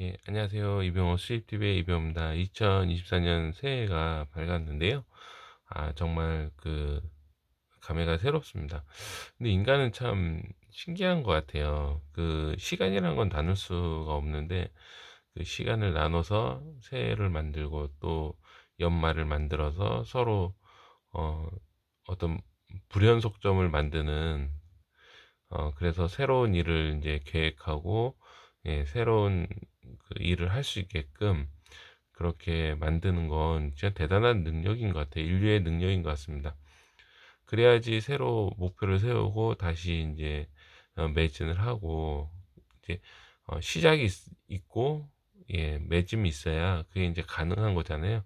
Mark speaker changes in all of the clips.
Speaker 1: 예, 안녕하세요. 이병호 수입TV의 이병호입니다. 2024년 새해가 밝았는데요. 아, 정말 그 감회가 새롭습니다. 근데 인간은 참 신기한 것 같아요. 그 시간이라는 건 나눌 수가 없는데 그 시간을 나눠서 새해를 만들고 또 연말을 만들어서 서로 어, 어떤 불연속점을 만드는 어, 그래서 새로운 일을 이제 계획하고 예, 새로운 그 일을 할 수 있게끔 그렇게 만드는 건 진짜 대단한 능력인 것 같아요. 인류의 능력인 것 같습니다. 그래야지 새로 목표를 세우고 다시 이제 어, 매진을 하고 이제 어, 시작이 있, 고 예, 매짐이 있어야 그게 이제 가능한 거잖아요.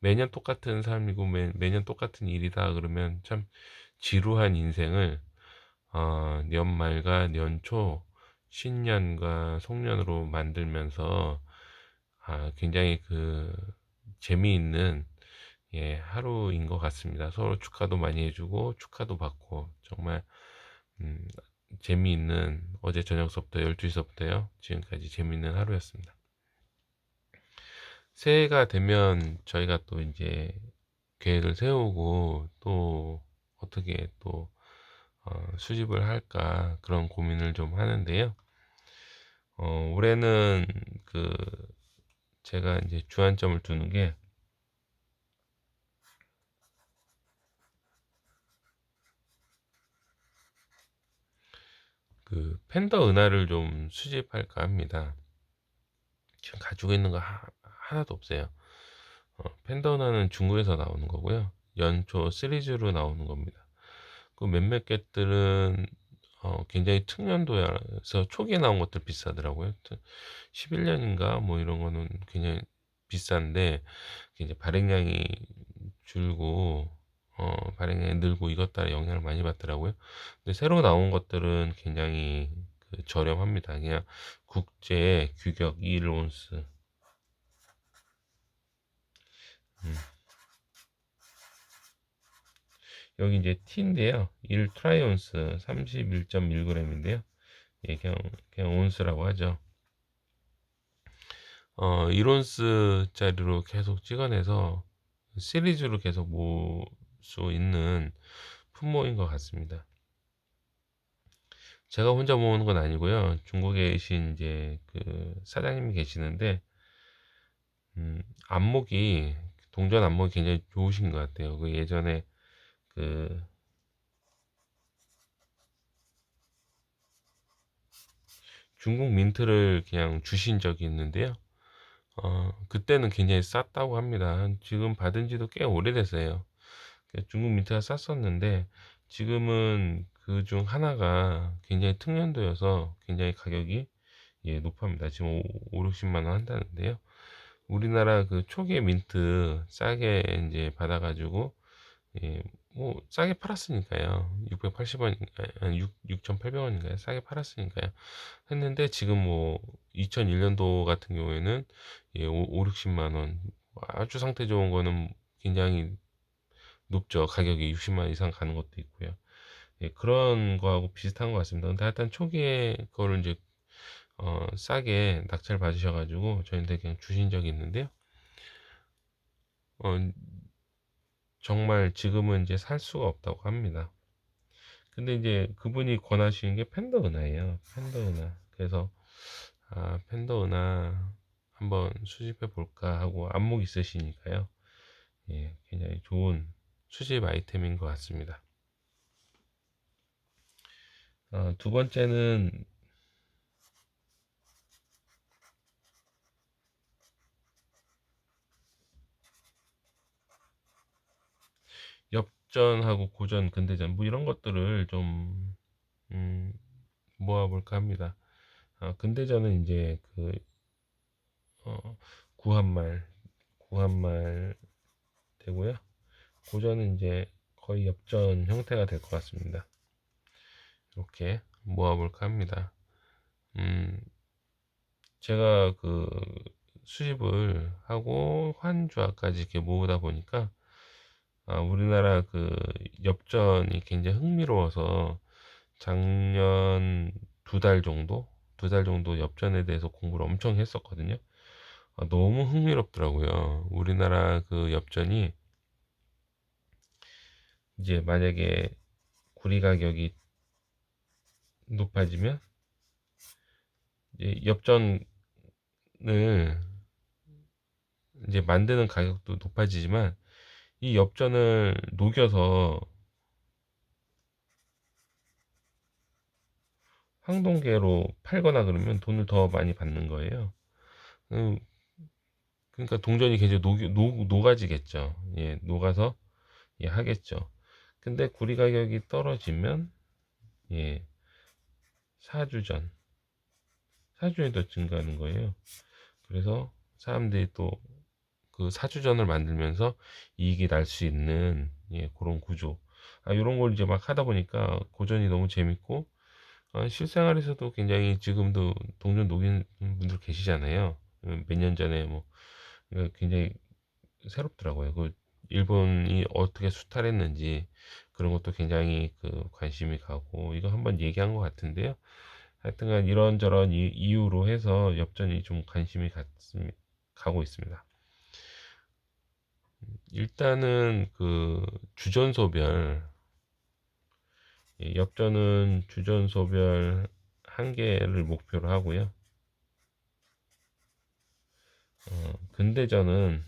Speaker 1: 매년 똑같은 삶이고 매, 매년 똑같은 일이다 그러면 참 지루한 인생을 어, 연말과 연초 신년과 송년으로 만들면서 아, 굉장히 그 재미있는 예, 하루인 것 같습니다. 서로 축하도 많이 해주고 축하도 받고 정말 음, 재미있는 어제 저녁서부터 12시서부터요. 지금까지 재미있는 하루였습니다. 새해가 되면 저희가 또 이제 계획을 세우고 또 어떻게 또 어, 수집을 할까 그런 고민을 좀 하는데요. 어, 올해는 그 제가 이제 주안점을 두는 게 그 팬더 은하를 좀 수집할까 합니다. 지금 가지고 있는 거 하, 나도 없어요. 어, 팬더 은하는 중국에서 나오는 거고요. 연초 시리즈로 나오는 겁니다. 그 몇몇 개들은 어, 굉장히 특년도여서 초기에 나온 것들 비싸더라고요. 11년인가 뭐 이런 거는 굉장히 비싼데 이제 발행량이 줄고 어, 발행량이 늘고 이것 따라 영향을 많이 받더라고요. 근데 새로 나온 것들은 굉장히 그 저렴합니다. 그냥 국제 규격 2온스 음. 여기 이제 T인데요. 1 트라이온스 31.1g인데요. 예, 그냥, 그냥 온스라고 하죠. 어, 1온스 짜리로 계속 찍어내서 시리즈로 계속 모을 수 있는 품목인 것 같습니다. 제가 혼자 모으는 건 아니고요. 중국에 계신 이제 그 사장님이 계시는데, 음, 안목이, 동전 안목이 굉장히 좋으신 것 같아요. 그 예전에 그 중국 민트를 그냥 주신 적이 있는데요. 어, 그때는 굉장히 쌌다고 합니다. 지금 받은 지도 꽤 오래됐어요. 중국 민트가 쌌었는데 지금은 그 중 하나가 굉장히 특년도여서 굉장히 가격이 예, 높합니다. 지금 5, 60만 원 한다는데요. 우리나라 그 초기의 민트 싸게 이제 받아가지고 예, 뭐 싸게 팔았으니까요. 680원인가요? 6, 6,800원인가요? 싸게 팔았으니까요. 했는데 지금 뭐 2001년도 같은 경우에는 예, 5, 60만 원. 아주 상태 좋은 거는 굉장히 높죠. 가격이 60만 원 이상 가는 것도 있고요. 예, 그런 거하고 비슷한 것 같습니다. 근데 하여튼 초기에 그거를 이제 어, 싸게 낙찰 받으셔가지고 저희한테 그냥 주신 적이 있는데요. 어, 정말 지금은 이제 살 수가 없다고 합니다. 근데 이제 그분이 권하시는 게 팬더 은하예요. 팬더 은하. 그래서 아, 팬더 은하 한번 수집해 볼까 하고 안목 있으시니까요. 예, 굉장히 좋은 수집 아이템인 것 같습니다. 어, 두 번째는 엽전하고 고전, 근대전 뭐 이런 것들을 좀 음, 모아볼까 합니다. 아, 근대전은 이제 그 어, 구한말 구한말 되고요. 고전은 이제 거의 엽전 형태가 될 것 같습니다. 이렇게 모아볼까 합니다. 음, 제가 그 수집을 하고 환주화까지 이렇게 모으다 보니까 아, 우리나라 그 엽전이 굉장히 흥미로워서 작년 두 달 정도 두 달 정도 엽전에 대해서 공부를 엄청 했었거든요. 아, 너무 흥미롭더라고요. 우리나라 그 엽전이 이제 만약에 구리 가격이 높아지면 이제 엽전을 이제 만드는 가격도 높아지지만 이 엽전을 녹여서 황동계로 팔거나 그러면 돈을 더 많이 받는 거예요. 음, 그러니까 동전이 계속 녹, 녹, 녹아지겠죠. 예, 녹아서 예, 하겠죠. 근데 구리 가격이 떨어지면 예, 사주전 사주전이 더 증가하는 거예요. 그래서 사람들이 또 그 사주전을 만들면서 이익이 날 수 있는 예, 그런 구조. 아, 이런 걸 이제 막 하다 보니까 고전이 너무 재밌고 어, 실생활에서도 굉장히 지금도 동전 녹이는 분들 계시잖아요. 몇 년 전에 뭐 이거 굉장히 새롭더라고요. 그 일본이 어떻게 수탈했는지 그런 것도 굉장히 그 관심이 가고 이거 한번 얘기한 것 같은데요. 하여튼간 이런저런 이, 이유로 해서 엽전이 좀 관심이 갔습, 가고 있습니다. 일단은 그 주전소별 예, 엽전은 주전소별 한 개를 목표로 하고요. 어, 근대전은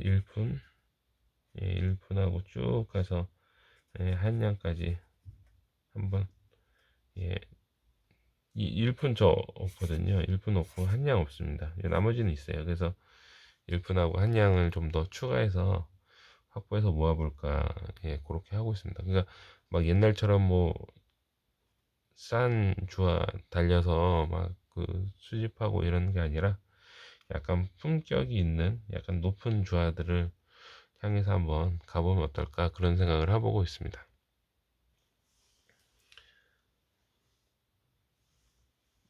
Speaker 1: 1분, 예, 1분하고 쭉 가서 예, 한량까지 한번 예, 이 1분 저 없거든요. 1분 없고 한량 없습니다. 예, 나머지는 있어요. 그래서 1분하고 한량을 좀 더 추가해서 확보해서 모아볼까 예, 그렇게 하고 있습니다. 그러니까 막 옛날처럼 뭐 싼 주화 달려서 막 그 수집하고 이런 게 아니라 약간 품격이 있는 약간 높은 주화들을 향해서 한번 가보면 어떨까 그런 생각을 해보고 있습니다.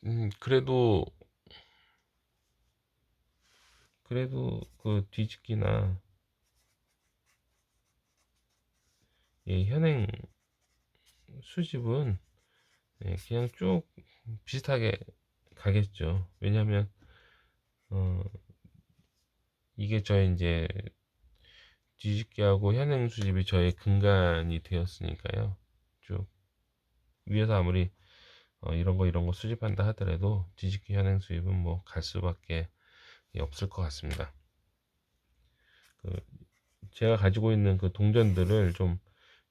Speaker 1: 음, 그래도 그래도 그 뒤집기나 예, 현행 수집은 예, 그냥 쭉 비슷하게 가겠죠. 왜냐하면 어, 이게 저의 이제 뒤집기하고 현행 수집이 저의 근간이 되었으니까요. 쭉 위에서 아무리 어, 이런 거 이런 거 수집한다 하더라도 뒤집기 현행 수입은 뭐 갈 수밖에 없을 것 같습니다. 그 제가 가지고 있는 그 동전들을 좀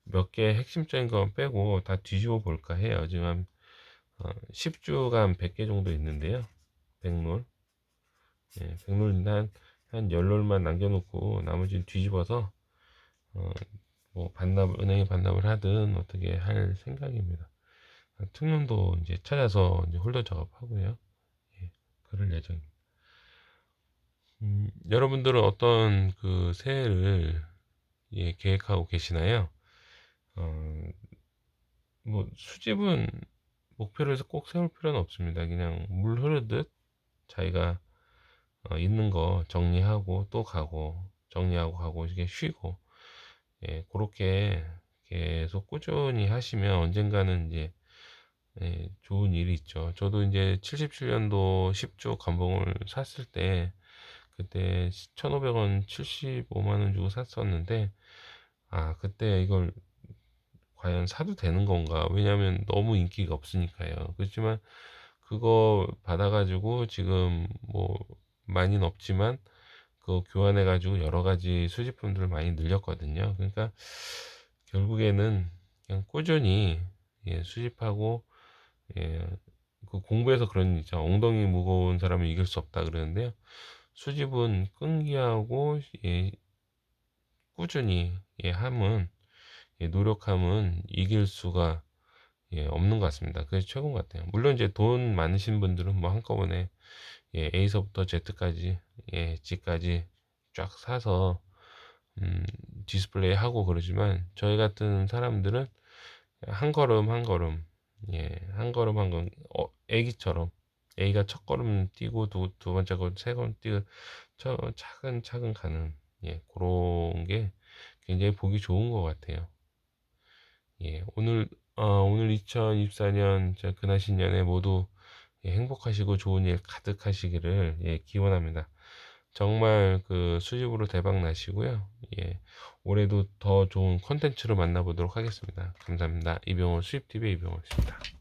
Speaker 1: 몇 개 핵심적인 거 빼고 다 뒤집어 볼까 해요. 지금 어, 10주가 100개 정도 있는데요. 백롤. 예, 백롤 한, 한 10롤만 남겨놓고 나머지는 뒤집어서 어, 뭐 반납, 은행에 반납을 하든 어떻게 할 생각입니다. 특론도 이제 찾아서 이제 홀더 작업하고요. 예, 그럴 예정입니다. 음, 여러분들은 어떤 그 새해를 예, 계획하고 계시나요? 어, 뭐 수집은 목표를 꼭 세울 필요는 없습니다. 그냥 물 흐르듯 자기가 어, 있는 거 정리하고 또 가고 정리하고 가고 이게 쉬고 예, 그렇게 계속 꾸준히 하시면 언젠가는 이제 예, 좋은 일이 있죠. 저도 이제 77년도 10조 감봉을 샀을 때 그때 1,500원 75만 원 주고 샀었는데 아 그때 이걸 과연 사도 되는 건가? 왜냐하면 너무 인기가 없으니까요. 그렇지만 그거 받아가지고 지금 뭐 많이는 없지만 그 교환해 가지고 여러 가지 수집품들을 많이 늘렸거든요. 그러니까 결국에는 그냥 꾸준히 예, 수집하고 예, 그 공부해서 그런 있죠. 엉덩이 무거운 사람을 이길 수 없다 그러는데요. 수집은 끈기하고 예, 꾸준히 예, 함은 예, 노력함은 이길 수가 예, 없는 것 같습니다. 그게 최고인 것 같아요. 물론 이제 돈 많으신 분들은 뭐 한꺼번에 예, A서부터 Z까지 예, G까지 쫙 사서 음, 디스플레이 하고 그러지만 저희 같은 사람들은 한 걸음 한 걸음 예, 한 걸음 한 걸음 어, 애기처럼 A가 첫 걸음 뛰고 두, 두 번째 걸음 세 걸음 뛰고 저 차근차근 가는 예, 그런 게 굉장히 보기 좋은 것 같아요. 예, 오늘 어, 오늘 2024년 저 근하신년에 모두 예, 행복하시고 좋은 일 가득하시기를 예, 기원합니다. 정말 그 수집으로 대박 나시고요. 예, 올해도 더 좋은 컨텐츠로 만나보도록 하겠습니다. 감사합니다. 이병호 수입TV 이병호였습니다.